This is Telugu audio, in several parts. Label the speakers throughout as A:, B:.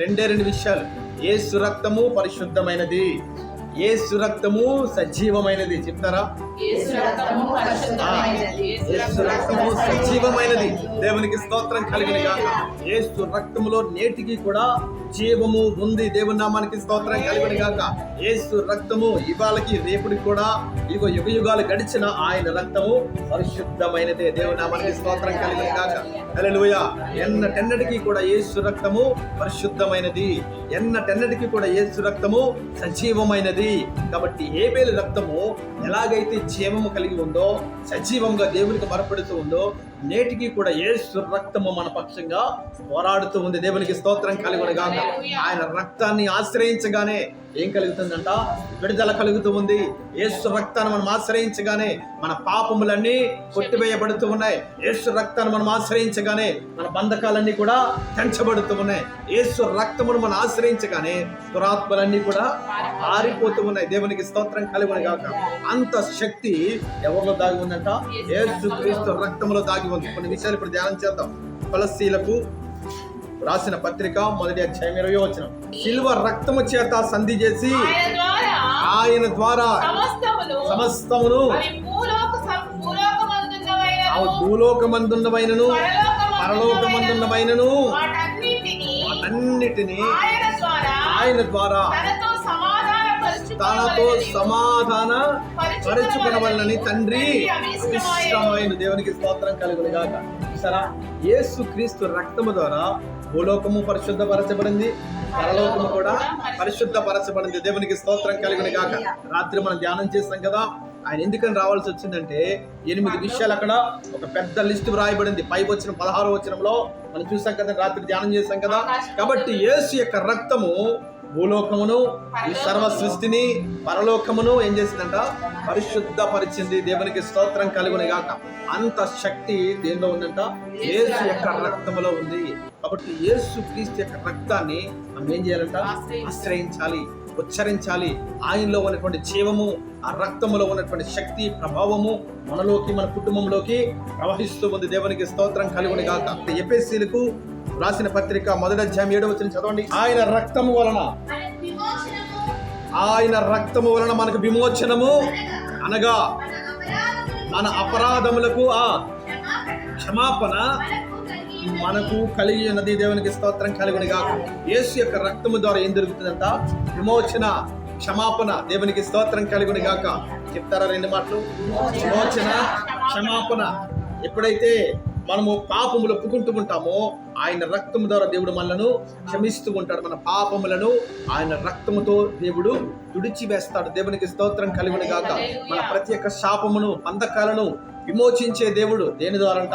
A: రెండే రెండు విషయాలు. ఏ సురక్తము పరిశుద్ధమైనది? ఏ సురక్తము సజీవమైనది? చెప్తారా?
B: యేసు రక్తము
A: సజీవమైనది. దేవునికి స్తోత్రం కలిగిన కాక యేసు రక్తములో నేటికి కూడా జీవము ఉంది. దేవుని నామానికి స్తోత్రం కలిగిన గాక. యేసు రక్తము ఇవాళకి రేపుడికి కూడా యుగ యుగ యుగాలు గడిచిన ఆయన రక్తము పరిశుద్ధమైనదే. దేవుని నామానికి స్తోత్రం కలిగిన గాక. అలెలుయ ఎన్నటెన్నటికీ కూడా యేసు రక్తము పరిశుద్ధమైనది. ఎన్నటెన్నటికీ కూడా యేసు రక్తము సజీవమైనది. కాబట్టి ఏబేలు రక్తము ఎలాగైతే జీవము కలిగి ఉందో సజీవంగా దేవునికి మరపడుతూ ఉందో నేటికి కూడా యేసు రక్తము మన పక్షంగా పోరాడుతూ ఉంది. దేవునికి స్తోత్రం కలిగి గాక ఆయన రక్తాన్ని ఆశ్రయించగానే ఏం కలుగుతుందంట? విడుదల కలుగుతూ ఉంది. యేసు రక్తాన్ని మనం ఆశ్రయించగానే మన పాపములన్నీ కొట్టివేయబడుతూ ఉన్నాయి. యేసు రక్తాన్ని మనం ఆశ్రయించగానే మన బంధకాలన్నీ కూడా తెంచబడుతూ ఉన్నాయి. యేసు రక్తమును మనం ఆశ్రయించగానే దురాత్మలన్నీ కూడా ఆరిపోతూ ఉన్నాయి. దేవునికి స్తోత్రం గాక అంత శక్తి ఎవరిలో దాగి ఉందంట? యేసు క్రీస్తు రక్తములో దాగి ఉంది. కొన్ని విషయాలు ఇప్పుడు ధ్యానం చేద్దాం. ఫలస్తీలకు రాసిన పత్రిక మొదటి అధ్యాయం ఇరవై వచ్చిన సిల్వ రక్తము చేత సంధి చేసి
B: ఆయన ద్వారా సమస్తమును భూలోకమందున్నవైనను, వాటన్నిటిని
A: అన్నిటిని
B: ఆయన ద్వారా తనతో
A: సమాధాన పరుచుకునవలనని తండ్రి ఇష్టమైన దేవునికి స్తోత్రం కలుగును గాక సరా యేసు క్రీస్తు రక్తము ద్వారా భూలోకము పరిశుద్ధపరచబడింది. పరలోకము కూడా పరిశుద్ధపరచబడింది. దేవునికి స్తోత్రం కలిగిన గాక రాత్రి మనం ధ్యానం చేస్తాం కదా. ఆయన ఎందుకని రావాల్సి వచ్చిందంటే ఎనిమిది విషయాలు అక్కడ ఒక పెద్ద లిస్ట్ వ్రాయబడింది. పై వచ్చిన పదహారో వచనంలో మనం చూసాం కదా రాత్రి ధ్యానం చేస్తాం కదా. కాబట్టి యేసు యొక్క రక్తము భూలోకమును ఈ సర్వ సృష్టిని పరలోకమును ఏం చేసిందంట? పరిశుద్ధపరిచింది దేవునికి స్తోత్రం కలుగుని గాక అంత శక్తి దేనిలో ఉందంట? యేసు యొక్క రక్తములో ఉంది. కాబట్టి యేసు క్రీస్తు యొక్క రక్తాన్ని మనం ఏం చేయాలంట? ఆశ్రయించాలి. ఉచ్చరించాలి. ఆయనలో ఉన్నటువంటి జీవము ఆ రక్తములో ఉన్నటువంటి శక్తి ప్రభావము మనలోకి మన కుటుంబంలోకి ప్రవహిస్తూ ఉంది. దేవునికి స్తోత్రం కలుగుని గాక ఎపిఎస్సీలకు రాసిన పత్రిక మొదటి అధ్యాయం ఏడవ వచ్చిన చదవండి. ఆయన రక్తము వలన. ఆయన రక్తము వలన మనకు విమోచనము అనగా
C: మన అపరాధములకు
A: ఆ
C: క్షమాపణ
A: మనకు కలిగి ఉన్నది దేవునికి స్తోత్రం కలిగిన గాక యేసు యొక్క రక్తము ద్వారా ఏం జరుగుతుందంట? విమోచన క్షమాపణ దేవునికి స్తోత్రం కలిగిన గాక చెప్తారా రెండు మాటలు? విమోచన క్షమాపణ. ఎప్పుడైతే మనము పాపములు ఒప్పుకుంటూ ఉంటామో ఆయన రక్తము ద్వారా దేవుడు మనలను క్షమిస్తూ ఉంటాడు. మన పాపములను ఆయన రక్తముతో దేవుడు తుడిచివేస్తాడు. దేవునికి స్తోత్రం కలిగిన గాక. మన ప్రతి ఒక్క శాపమును బంధకాలను విమోచించే దేవుడు దేని ద్వారంట?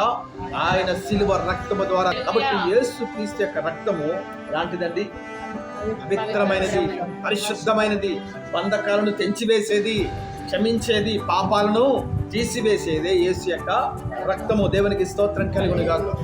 A: ఆయన సిలువ రక్తము ద్వారా. కాబట్టి యేసు క్రీస్తు యొక్క రక్తము ఎలాంటిదండి? పవిత్రమైనది పరిశుద్ధమైనది బంధకాలను తెంచివేసేది. క్షమించేది పాపాలను తీసివేసేదే యేసు యొక్క రక్తము. దేవునికి స్తోత్రం కలిగిన గాక